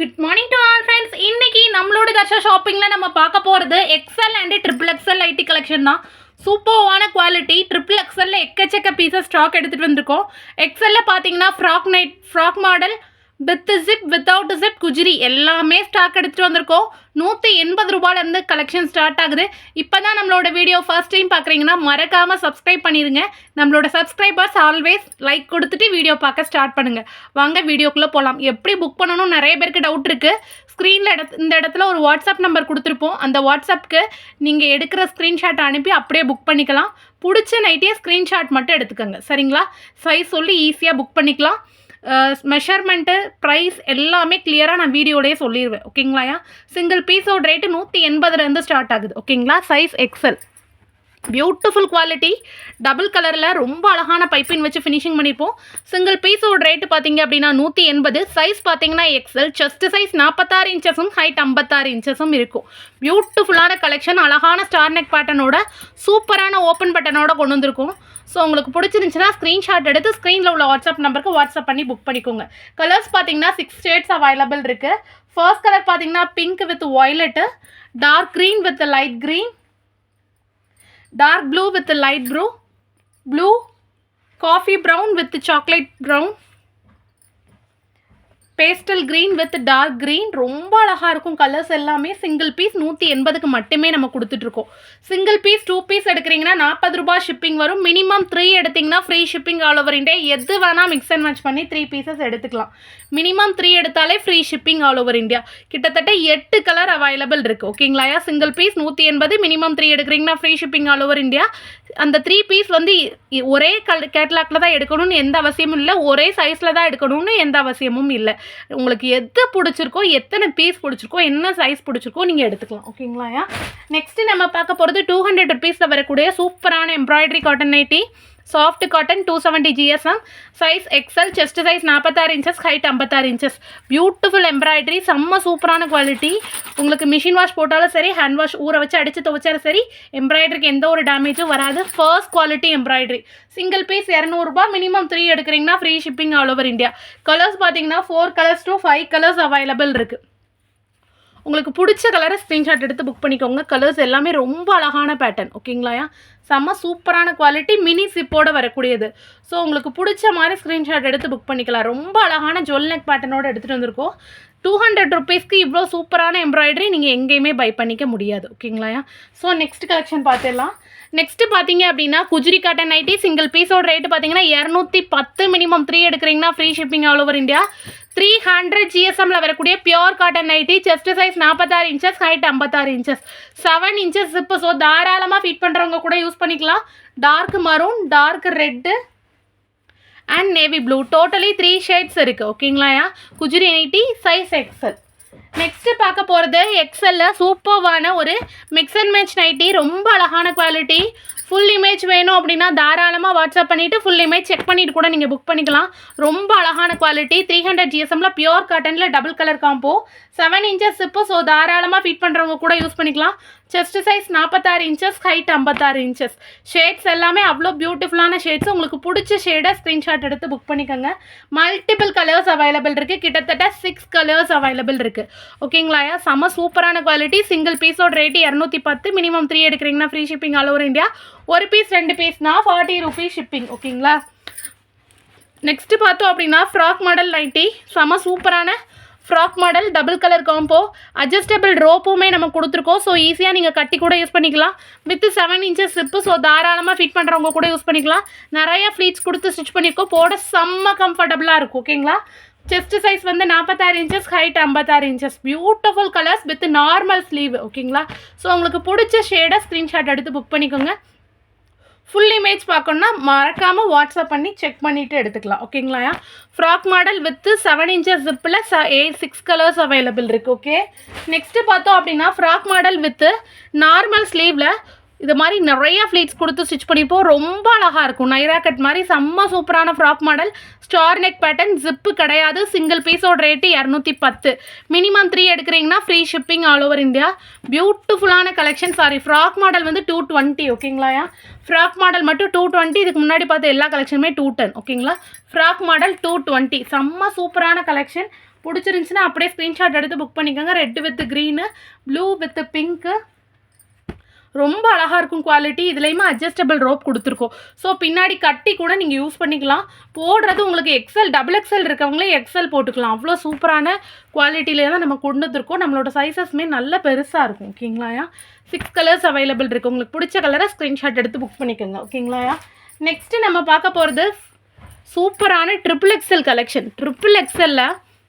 Good morning to all friends இன்னைக்கு நம்மளோட தர்ஷா ஷாப்பிங்கில் நம்ம பார்க்க போகிறது XL and triple XL ID collection தான். சூப்பர்வான குவாலிட்டி ட்ரிபிள் எக்ஸலில் எக்கச்சக்க பீசஸ் ஸ்டாக் எடுத்துகிட்டு வந்திருக்கோம். எக்ஸலில் பார்த்தீங்கன்னா frock night frock model with zip without zip குஜிரி எல்லாமே ஸ்டாக் எடுத்துகிட்டு வந்திருக்கோம். நூற்றி எண்பது ரூபாயிலேருந்து கலெக்ஷன் ஸ்டார்ட் ஆகுது. இப்போ தான் நம்மளோட வீடியோ ஃபர்ஸ்ட் டைம் பார்க்குறீங்கன்னா மறக்காமல் சப்ஸ்கிரைப் பண்ணிடுங்க நம்மளோட சப்ஸ்கிரைபர்ஸ் ஆல்வேஸ் லைக் கொடுத்துட்டு வீடியோ பார்க்க ஸ்டார்ட் பண்ணுங்கள் வாங்க வீடியோக்குள்ளே போகலாம் எப்படி புக் பண்ணணும் நிறைய பேருக்கு டவுட் இருக்குது ஸ்க்ரீனில் இடத்து இந்த இடத்துல ஒரு வாட்ஸ்அப் நம்பர் கொடுத்துருப்போம். அந்த வாட்ஸ்அப்புக்கு நீங்கள் எடுக்கிற ஸ்க்ரீன்ஷாட் அனுப்பி அப்படியே புக் பண்ணிக்கலாம். பிடிச்ச நைட்டே ஸ்க்ரீன்ஷாட் மட்டும் எடுத்துக்கோங்க. சரிங்களா? சைஸ் சொல்லி ஈஸியாக புக் பண்ணிக்கலாம். மெஷர்மெண்ட்டு ப்ரைஸ் எல்லாமே கிளியராக நான் வீடியோலேயே சொல்லிடுவேன் ஓகேங்களாயா சிங்கிள் பீஸோட ரேட்டு நூற்றி எண்பதுலேருந்து ஸ்டார்ட் ஆகுது. ஓகேங்களா? Size XL beautiful quality double கலரில் ரொம்ப அழகான பைப்பின் வச்சு ஃபினிஷிங் பண்ணியிருப்போம் சிங்கிள் பீஸோட ரேட்டு பார்த்தீங்க அப்படின்னா நூற்றி எண்பது. சைஸ் பார்த்தீங்கன்னா எக்ஸல் செஸ்ட் சைஸ் நாற்பத்தாறு இன்ச்சஸும் ஹைட் ஐம்பத்தாறு இன்ச்சஸும் இருக்கும். பியூட்டிஃபுல்லான கலெக்ஷன் அழகான ஸ்டார் நெக் பேட்டர்னோட சூப்பரான ஓப்பன் பட்டனோட கொண்டு வந்திருக்கும். ஸோ உங்களுக்கு பிடிச்சிருந்துச்சுன்னா ஸ்க்ரீன்ஷாட் எடுத்து ஸ்க்ரீனில் உள்ள வாட்ஸ்அப் நம்பருக்கு வாட்ஸ்அப் பண்ணி புக் பண்ணிக்கோங்க. கலர்ஸ் பார்த்தீங்கன்னா சிக்ஸ் ஷேட்ஸ் அவைலபிள் இருக்குது ஃபர்ஸ்ட் கலர் பார்த்தீங்கன்னா pink with violet dark green with light green dark blue with light blue blue coffee brown with chocolate brown pastel green with dark green ரொம்ப அழகாக இருக்கும். Colours எல்லாமே single piece நூற்றி எண்பதுக்கு மட்டுமே நம்ம கொடுத்துட்ருக்கோம். சிங்கிள் பீஸ் டூ பீஸ் எடுக்கிறீங்கன்னா நாற்பது ரூபாய் ஷிப்பிங் வரும். மினிமம் த்ரீ எடுத்திங்கன்னா free shipping all over India எது வேணால் மிக்ஸ் அண்ட் மேட்ச் பண்ணி த்ரீ பீசஸ் எடுத்துக்கலாம். மினிமம் த்ரீ எடுத்தாலே free shipping all over India கிட்டத்தட்ட எட்டு கலர் அவைலபிள் இருக்குது ஓகேங்களாயா சிங்கிள் பீஸ் நூற்றி எண்பது மினிமம் த்ரீ எடுக்கிறீங்கன்னா free shipping all over India அந்த த்ரீ பீஸ் வந்து ஒரே கல் கேட்லாக்ல தான் எடுக்கணும்னு எந்த அவசியமும் இல்லை. ஒரே சைஸில் தான் எடுக்கணும்னு எந்த அவசியமும் இல்லை. உங்களுக்கு எது பிடிச்சிருக்கோ எத்தனை பீஸ் பிடிச்சிருக்கோ என்ன சைஸ் பிடிச்சிருக்கோ நீங்கள் எடுத்துக்கலாம். ஓகேங்களாயா நெக்ஸ்ட்டு நம்ம பார்க்க போகிறது டூ ஹண்ட்ரட் ருபீஸில் வரக்கூடிய சூப்பரான embroidery cotton nightie soft cotton two seventy GSM size XL chest size நாற்பத்தாறு இன்ச்சஸ் ஹைட் ஐம்பத்தாறு இன்ச்சஸ் பியூட்டிஃபுல் எம்ப்ராய்டரி செம்ம சூப்பரான குவாலிட்டி உங்களுக்கு மிஷின் வாஷ் போட்டாலும் சரி ஹேண்ட் வாஷ் ஊற வச்சு அடித்து துவைச்சாலும் சரி எம்ப்ராய்டரிக்கு எந்த ஒரு டேமேஜும் வராது. First quality embroidery single piece இரநூறுபா மினிமம் த்ரீ எடுக்கிறீங்கன்னா free shipping all over India colours பார்த்தீங்கன்னா four colours to five colours available இருக்குது உங்களுக்கு பிடிச்ச கலரை ஸ்க்ரீன்ஷாட் எடுத்து புக் பண்ணிக்கோங்க. கலர்ஸ் எல்லாமே ரொம்ப அழகான பேட்டர்ன் ஓகேங்களாயா? செம்ம சூப்பரான குவாலிட்டி மினி சிப்போட வரக்கூடியது. ஸோ உங்களுக்கு பிடிச்ச மாதிரி ஸ்க்ரீன்ஷாட் எடுத்து புக் பண்ணிக்கலாம். ரொம்ப அழகான ஜொல் நெக் பேட்டர்னோட எடுத்துகிட்டு வந்திருக்கோம். டூ ஹண்ட்ரட் ருபீஸ்க்கு இவ்வளோ சூப்பரான எம்ப்ராய்டரி நீங்கள் எங்கேயுமே பை பண்ணிக்க முடியாது ஓகேங்களாயா? ஸோ நெக்ஸ்ட் கலெக்ஷன் பார்த்துடலாம் நெக்ஸ்ட்டு பார்த்தீங்க அப்படின்னா குஜிரி காட்டன் நைட்டி சிங்கிள் பீஸோட ரேட்டு பார்த்தீங்கன்னா இரநூத்தி பத்து மினிமம் த்ரீ எடுக்கிறீங்கன்னா free shipping all over India three hundred ஜிஎஸ்எம்மில் வரக்கூடிய pure cotton nightie chest size நாற்பத்தாறு இன்ச்சஸ் ஹைட் ஐம்பத்தாறு இன்ச்சஸ் செவன் இன்ச்சஸ் இப்போ ஸோ தாராளமாக ஃபிட் பண்ணுறவங்க கூட யூஸ் பண்ணிக்கலாம். Dark maroon dark red and navy blue totally three shades இருக்குது ஓகேங்களாயா குஜுரி நைட்டி சைஸ் எக்ஸல் நெக்ஸ்ட்டு பார்க்க போகிறது எக்ஸலில் சூப்பர்வான ஒரு மிக்ஸ் அண்ட் மேட்ச் நைட்டி ரொம்ப அழகான குவாலிட்டி ஃபுல் இமேஜ் வேணும் அப்படின்னா தாராளமாக வாட்ஸ்அப் பண்ணிவிட்டு ஃபுல் இமேஜ் செக் பண்ணிவிட்டு கூட நீங்கள் புக் பண்ணிக்கலாம். ரொம்ப அழகான குவாலிட்டி த்ரீ ஹண்ட்ரட் ஜிஎஸ்எம்ல பியோர் காட்டனில் double colour combo seven inches இப்போ ஸோ தாராளமாக ஃபிட் பண்ணுறவங்க கூட யூஸ் பண்ணிக்கலாம். செஸ்ட் சைஸ் நாற்பத்தாறு இன்ச்சஸ் ஹைட் ஐம்பத்தாறு இன்ச்சஸ் ஷேட்ஸ் எல்லாமே அவ்வளோ பியூட்டிஃபுல்லான ஷேட்ஸ் உங்களுக்கு பிடிச்ச ஷேடை ஸ்க்ரீன்ஷாட் எடுத்து புக் பண்ணிக்கோங்க. மல்டிபிள் கலர்ஸ் அவைலபிள் இருக்குது கிட்டத்தட்ட சிக்ஸ் கலர்ஸ் அவைலபிள் இருக்குது ஓகேங்களாயா செம சூப்பரான குவாலிட்டி சிங்கிள் பீஸோட ரேட்டு இரநூத்தி பத்து மினிமம் த்ரீ எடுக்கிறீங்கன்னா free shipping all over India ஒரு பீஸ் ரெண்டு பீஸ்னா ஃபார்ட்டி ருபீஸ் ஷிப்பிங் ஓகேங்களா? நெக்ஸ்ட்டு பார்த்தோம் அப்படின்னா ஃப்ராக் மாடல் நைட்டி செம சூப்பரான frock model double colour combo adjustable ரோப்புமே நம்ம கொடுத்துருக்கோம். ஸோ ஈஸியாக நீங்கள் கட்டி கூட யூஸ் பண்ணிக்கலாம். With seven inches slip so தாராளமாக ஃபிட் பண்ணுறவங்க கூட யூஸ் பண்ணிக்கலாம். நிறைய ஃப்ளீட்ஸ் கொடுத்து ஸ்டிச் பண்ணியிருக்கோம் போட செம்ம கம்ஃபர்டபுளாக இருக்கும் ஓகேங்களா? செஸ்ட் சைஸ் வந்து நாற்பத்தாறு இன்ச்சஸ் ஹைட் ஐம்பத்தாறு inches beautiful colours with normal sleeve ஓகேங்களா? ஸோ உங்களுக்கு பிடிச்ச ஷேடை ஸ்க்ரீன்ஷாட் எடுத்து புக் பண்ணிக்கோங்க. ஃபுல் இமேஜ் பார்க்கணுன்னா மறக்காமல் வாட்ஸ்அப் பண்ணி செக் பண்ணிவிட்டு எடுத்துக்கலாம். ஓகேங்களா frock model with seven inches ஜிப்பில் ச ஏ சிக்ஸ் கலர்ஸ் அவைலபிள் இருக்குது ஓகே நெக்ஸ்ட்டு பார்த்தோம் அப்படின்னா ஃப்ராக் மாடல் வித்து நார்மல் ஸ்லீவில் இது மாதிரி நிறைய ஃப்ளீட்ஸ் கொடுத்து ஸ்டிச் பண்ணிப்போம் ரொம்ப அழகாக இருக்கும். நைரா கட் மாதிரி செம்ம சூப்பரான frock model star neck pattern zip கிடையாது. சிங்கிள் பீஸோட ரேட்டு இரநூத்தி பத்து. மினிமம் த்ரீ எடுக்கிறீங்கன்னா free shipping all over India பியூட்டிஃபுல்லான கலெக்ஷன் சாரி ஃப்ராக் மாடல் வந்து டூ டுவெண்ட்டி ஓகேங்களாயா ஃப்ராக் மாடல் மட்டும் டூ டுவெண்ட்டி இதுக்கு முன்னாடி பார்த்த எல்லா கலெக்ஷனுமே டூ டென் ஓகேங்களா ஃப்ராக் மாடல் டூ டுவெண்ட்டி செம்ம சூப்பரான கலெக்ஷன் பிடிச்சிருந்துச்சுன்னா அப்படியே ஸ்க்ரீன்ஷாட் எடுத்து புக் பண்ணிக்கோங்க. Red with green blue with pink ரொம்ப அழகாக இருக்கும் குவாலிட்டி இதுலேயுமே அட்ஜஸ்டபிள் ரோப் கொடுத்துருக்கோம். ஸோ பின்னாடி கட்டி கூட நீங்கள் யூஸ் பண்ணிக்கலாம். போடுறது உங்களுக்கு எக்ஸல் டபுள் எக்ஸல் இருக்கவங்களே எக்ஸல் போட்டுக்கலாம். அவ்வளோ சூப்பரான குவாலிட்டியில தான் நம்ம கொண்டு வந்துருக்கோம். நம்மளோட சைஸஸ்மே நல்ல பெருசாக இருக்கும். ஓகேங்களாயா சிக்ஸ் கலர்ஸ் அவைலபிள் இருக்குது உங்களுக்கு பிடிச்ச கலரை ஸ்க்ரீன்ஷாட் எடுத்து புக் பண்ணிக்கோங்க. ஓகேங்களாயா நெக்ஸ்ட்டு நம்ம பார்க்க போகிறது சூப்பரான ட்ரிபிள் எக்ஸல் கலெக்ஷன் ட்ரிபிள் எக்ஸலில்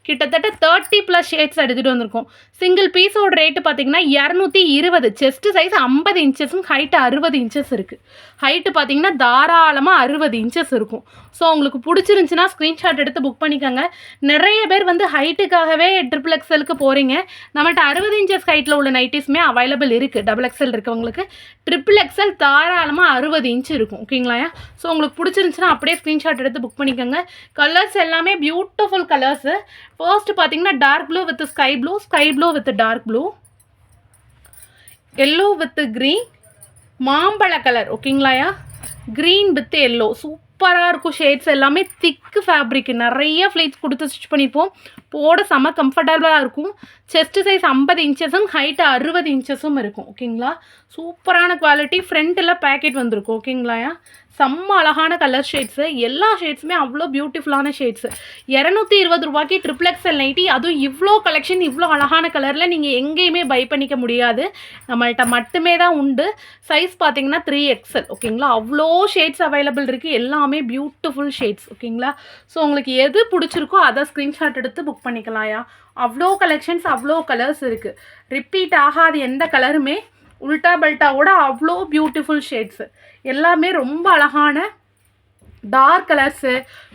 கிட்டத்தட்ட தேர்ட்டி ப்ளஸ் ஷேட்ஸ் எடுத்துகிட்டு வந்திருக்கோம். சிங்கிள் பீஸோட ரேட்டு பார்த்தீங்கன்னா இரநூத்தி இருபது. செஸ்ட்டு சைஸ் ஐம்பது இன்ச்சஸும் ஹைட்டு அறுபது இன்ச்சஸ் இருக்குது ஹைட்டு பார்த்தீங்கன்னா தாராளமாக அறுபது இன்ச்சஸ் இருக்கும். ஸோ உங்களுக்கு பிடிச்சிருந்துச்சின்னா ஸ்க்ரீன்ஷாட் எடுத்து புக் பண்ணிக்கோங்க. நிறைய பேர் வந்து ஹைட்டுக்காகவே ட்ரிபிள் எக்ஸலுக்கு போகிறீங்க நம்மகிட்ட அறுபது இன்ச்சஸ் ஹைட்டில் உள்ள நைட்டிஸுமே அவைலபிள் இருக்குது டபுள் எக்ஸல் இருக்கவங்களுக்கு. ட்ரிபிள் எக்ஸல் தாராளமாக அறுபது இன்ச் இருக்கும். ஓகேங்களா ஸோ உங்களுக்கு பிடிச்சிருந்துச்சின்னா அப்படியே ஸ்க்ரீன்ஷாட் எடுத்து புக் பண்ணிக்கோங்க. கலர்ஸ் எல்லாமே பியூட்டிஃபுல் கலர்ஸு ஃபர்ஸ்ட் பார்த்தீங்கன்னா dark blue with sky blue sky blue with dark blue yellow with green மாம்பழ கலர் ஓகேங்களாயா க்ரீன் வித் எல்லோ சூப்பராக இருக்கும் ஷேட்ஸ் எல்லாமே. திக்கு ஃபேப்ரிக் நிறைய ஃப்ளீட்ஸ் கொடுத்து ஸ்டிச் பண்ணிப்போம். போட செம கம்ஃபர்டபுளாக இருக்கும். செஸ்ட் சைஸ் ஐம்பது இன்ச்சஸும் ஹைட்டு அறுபது இன்ச்சஸும் இருக்கும். ஓகேங்களா சூப்பரான குவாலிட்டி ஃப்ரண்ட்டில் பேக்கெட் வந்திருக்கும். ஓகேங்களாயா செம்ம அழகான கலர் ஷேட்ஸு எல்லா ஷேட்ஸுமே அவ்வளோ பியூட்டிஃபுல்லான ஷேட்ஸு இரநூத்தி இருபது ரூபாய்க்கு ட்ரிபிள் நைட்டி அதுவும் இவ்வளோ கலெக்ஷன் இவ்வளோ அழகான கலரில் நீங்கள் எங்கேயுமே பை பண்ணிக்க முடியாது. நம்மள்கிட்ட மட்டுமே தான் உண்டு. சைஸ் பார்த்தீங்கன்னா த்ரீ எக்ஸல் ஓகேங்களா அவ்வளோ ஷேட்ஸ் அவைலபிள் இருக்குது எல்லாமே பியூட்டிஃபுல் ஷேட்ஸ் ஓகேங்களா ஸோ உங்களுக்கு எது பிடிச்சிருக்கோ அதை ஸ்க்ரீன்ஷாட் எடுத்து புக் பண்ணிக்கலாம்யா. அவ்வளோ கலெக்ஷன்ஸ் அவ்வளோ கலர்ஸ் இருக்குது ரிப்பீட் ஆகாத எந்த கலருமே உல்டா பல்ட்டாவோட அவ்வளோ பியூட்டிஃபுல் ஷேட்ஸு எல்லாமே ரொம்ப அழகான டார்க் கலர்ஸு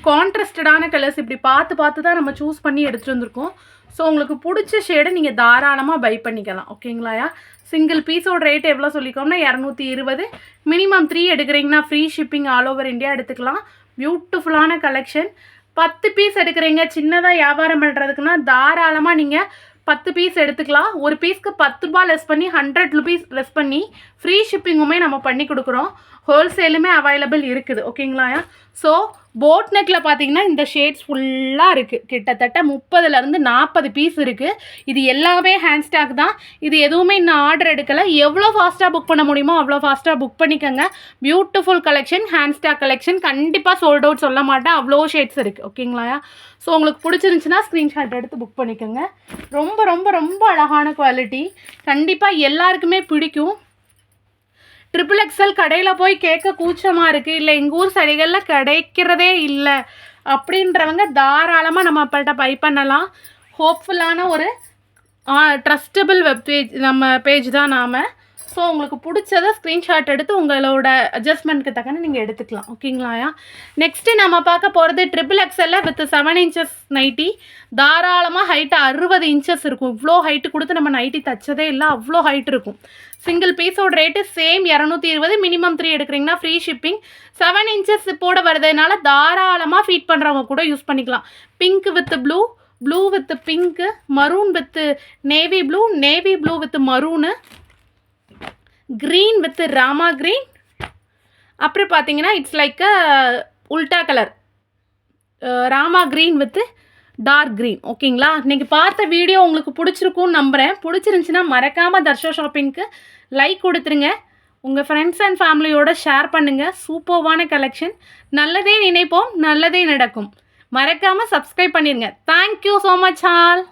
கான்ட்ரஸ்டடான கலர்ஸ் இப்படி பார்த்து பார்த்து தான் நம்ம சூஸ் பண்ணி எடுத்துகிட்டு வந்திருக்கோம். ஸோ உங்களுக்கு பிடிச்ச ஷேடை நீங்கள் தாராளமாக பை பண்ணிக்கலாம். ஓகேங்களாயா? சிங்கிள் பீஸோட ரேட் எவ்வளோ சொல்லிக்கோம்னா இரநூத்தி இருபது. மினிமம் த்ரீ எடுக்கிறீங்கன்னா free shipping all over India எடுத்துக்கலாம். பியூட்டிஃபுல்லான கலெக்ஷன் பத்து பீஸ் எடுக்கிறீங்க சின்னதாக வியாபாரம் பண்ணுறதுக்குன்னா தாராளமாக நீங்கள் பத்து பீஸ் எடுத்துக்கலாம். ஒரு பீஸ்க்கு பத்து ரூபா லெஸ் பண்ணி ஹண்ட்ரட் ருபீஸ் லெஸ் பண்ணி ஃப்ரீ ஷிப்பிங்குமே நம்ம பண்ணி கொடுக்குறோம். ஹோல்சேலுமே அவைலபிள் இருக்குது. ஓகேங்களா ஸோ போட் நெக்கில் பார்த்தீங்கன்னா இந்த ஷேட்ஸ் ஃபுல்லாக இருக்குது கிட்டத்தட்ட முப்பதுலேருந்து நாற்பது பீஸ் இருக்குது இது எல்லாமே ஹேண்ட் ஸ்டாக் தான். இது எதுவுமே இன்னும் ஆர்டர் எடுக்கலை. எவ்வளோ ஃபாஸ்ட்டாக புக் பண்ண முடியுமோ அவ்வளோ ஃபாஸ்ட்டாக புக் பண்ணிக்கோங்க. Beautiful collection hand stock collection கண்டிப்பாக சோல்ட் அவுட் சொல்ல மாட்டேன். அவ்வளோ ஷேட்ஸ் இருக்குது ஓகேங்களா ஸோ உங்களுக்கு பிடிச்சிருந்துச்சுன்னா ஸ்க்ரீன்ஷாட் எடுத்து புக் பண்ணிக்கோங்க. ரொம்ப ரொம்ப ரொம்ப அழகான குவாலிட்டி கண்டிப்பாக எல்லாருக்குமே பிடிக்கும். ட்ரிபிள் எக்ஸல் கடையில் போய் கேட்க கூச்சமாக இருக்குது இல்லை எங்கள் ஊர் சைடுகளில் கிடைக்கிறதே இல்லை. அப்படின்றவங்க தாராளமாக நம்ம அப்பள்கிட்ட பை பண்ணலாம். ஹோப்ஃபுல்லான ஒரு ட்ரஸ்டபிள் வெப் பேஜ் நம்ம பேஜ் தான் நாம். ஸோ உங்களுக்கு பிடிச்சத ஸ்க்ரீன்ஷாட் எடுத்து உங்களோட அட்ஜஸ்ட்மெண்ட்க்கு தக்கன நீங்கள் எடுத்துக்கலாம். ஓகேங்களாயா நெக்ஸ்ட்டு நம்ம பார்க்க போகிறது ட்ரிபிள் எக்ஸல்ல வித் செவன் இன்ச்சஸ் நைட்டி தாராளமாக ஹைட்டு அறுபது இன்ச்சஸ் இருக்கும். இவ்வளோ ஹைட்டு கொடுத்து நம்ம நைட்டி தச்சதே இல்லை அவ்வளோ ஹைட் இருக்கும். சிங்கிள் பீஸோட ரேட்டு சேம் இரநூத்தி இருபது மினிமம் த்ரீ எடுக்கிறீங்கன்னா ஃப்ரீ ஷிப்பிங் செவன் இன்ச்சஸ் போட வருதுனால தாராளமாக ஃபீட் பண்ணுறவங்க கூட யூஸ் பண்ணிக்கலாம். Pink with blue blue with pink maroon with navy blue navy blue with maroon green with Rama green அப்புறம் பார்த்தீங்கன்னா it's like a உல்டா colour Rama green with dark green ஓகேங்களா? இன்றைக்கி பார்த்த வீடியோ உங்களுக்கு பிடிச்சிருக்கும்னு நம்புகிறேன் பிடிச்சிருந்துச்சின்னா மறக்காமல் தர்ஷா ஷாப்பிங்க்கு லைக் கொடுத்துருங்க. உங்கள் ஃப்ரெண்ட்ஸ் அண்ட் ஃபேமிலியோடு ஷேர் பண்ணுங்கள் சூப்பர்வான கலெக்ஷன் நல்லதே நினைப்போம் நல்லதே நடக்கும். மறக்காமல் சப்ஸ்கிரைப் பண்ணிடுங்க தேங்க்யூ ஸோ மச் ஆல்